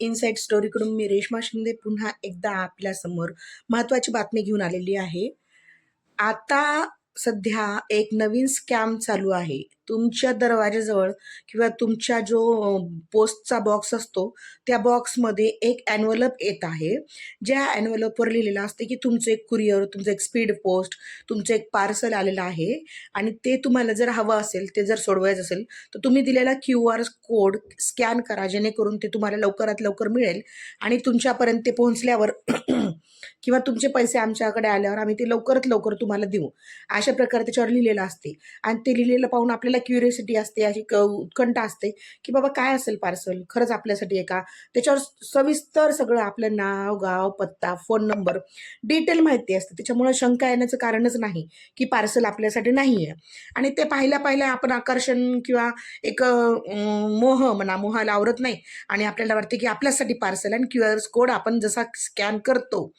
Insight स्टोरीकडून मी रेश्मा शिंदे पुन्हा एकदा आपल्यासमोर महत्त्वाची बातमी घेऊन आलेली आहे. आता सध्या एक नवीन स्कॅम चालू आहे. तुमच्या दरवाजाजवळ किंवा तुमच्या जो पोस्टचा बॉक्स असतो त्या बॉक्समध्ये एक ॲन्व्हलप येत आहे. ज्या ॲन्व्हलपवर लिहिलेलं असते की तुमचं एक कुरिअर तुमचं एक स्पीड पोस्ट तुमचं एक पार्सल आलेलं आहे आणि ते तुम्हाला जर हवं असेल ते जर सोडवायचं असेल तर तुम्ही दिलेला क्यू आर कोड स्कॅन करा जेणेकरून ते तुम्हाला लवकरात लवकर मिळेल आणि तुमच्यापर्यंत ते पोहोचल्यावर किंवा तुमचे पैसे आमच्याकडे आल्यावर आम्ही ते लवकरात लवकर तुम्हाला देऊ. अशा प्रकारे त्याच्यावर लिहिलेलं असते. आणि ते लिहिलेलं पाहून आपल्याला क्युरियोसिटी असते अशी क उत्कंठा असते की बाबा काय असेल पार्सल खरंच आपल्यासाठी आहे का? त्याच्यावर सविस्तर सगळं आपलं नाव गाव पत्ता फोन नंबर डिटेल माहिती असते. त्याच्यामुळे शंका येण्याचं कारणच नाही की पार्सल आपल्यासाठी नाही आहे आणि ते पाहिल्या पाहिल्या आपण आकर्षण किंवा एक मोह म्हणा मोहाला आवरत नाही. आणि आपल्याला वाटते की आपल्यासाठी पार्सल आणि क्यू आर कोड आपण जसा स्कॅन करतो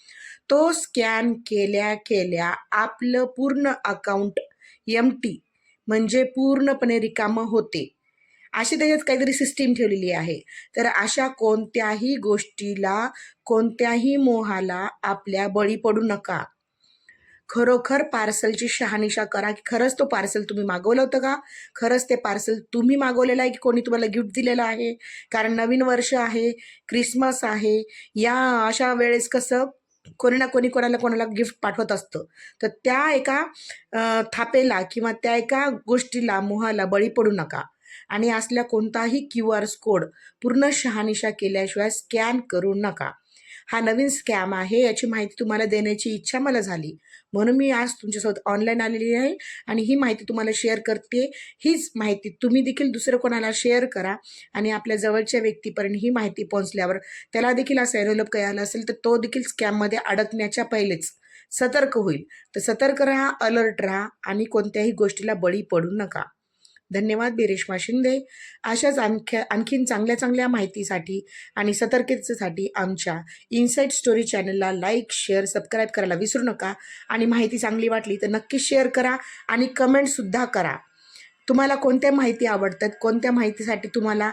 तो स्कॅन केल्या केल्या आपलं पूर्ण अकाउंट एम टी म्हणजे पूर्णपणे रिकामं होते. अशी त्याच्यात काहीतरी सिस्टीम ठेवलेली आहे. तर अशा कोणत्याही गोष्टीला कोणत्याही मोहाला आपल्या बळी पडू नका. खरोखर पार्सलची शहानिशा करा की खरंच तो पार्सल तुम्ही मागवलं होतं का? खरंच ते पार्सल तुम्ही मागवलेलं आहे की कोणी तुम्हाला गिफ्ट दिलेलं आहे? कारण नवीन वर्ष आहे क्रिसमस आहे या अशा वेळेस कसं कोणी ना कोणी कोणाला कोणाला गिफ्ट पाठवत असतं. तर त्या एका थापेला किंवा त्या एका गोष्टीला मोहाला बळी पडू नका. आणि असल्या कोणताही क्यू आर कोड पूर्ण शहानिशा केल्याशिवाय स्कॅन करू नका. हा नवीन स्कॅम आहे याची माहिती तुम्हाला देण्याची इच्छा मला झाली. म्हणून मी आज तुमच्यासोबत ऑनलाईन आलेली आहे आणि ही माहिती तुम्हाला शेअर करते हीच माहिती तुम्ही देखील दुसरं कोणाला शेअर करा आणि आपल्या जवळच्या व्यक्तीपर्यंत ही माहिती पोहोचल्यावर त्याला देखील असं एनोलप काही असेल तर तो देखील स्कॅममध्ये अडकण्याच्या पहिलेच सतर्क होईल. तर सतर्क राहा अलर्ट राहा आणि कोणत्याही गोष्टीला बळी पडू नका. धन्यवाद बिरेश्मा रेश्मा शिंदे. अशाच आणख्या आणखीन चांगल्या चांगल्या माहितीसाठी आणि सतर्कतेसाठी आमच्या इनसाईट स्टोरी चॅनलला लाईक शेअर सबस्क्राईब करायला विसरू नका. आणि माहिती चांगली वाटली तर नक्की शेअर करा आणि कमेंटसुद्धा करा. तुम्हाला कोणत्या माहिती आवडतात? कोणत्या माहितीसाठी तुम्हाला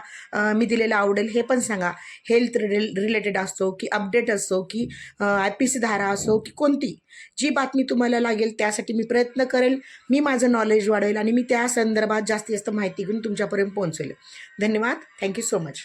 मी दिलेलं आवडेल हे पण सांगा. हेल्थ रिल रिलेटेड असो की अपडेट असो की आय पी सी धारा असो की कोणती. जी बातमी तुम्हाला लागेल त्यासाठी मी प्रयत्न करेल. मी माझं नॉलेज वाढवेल आणि मी त्या संदर्भात जास्तीत जास्त माहिती घेऊन तुमच्यापर्यंत पोहोचवेल. धन्यवाद. Thank you so much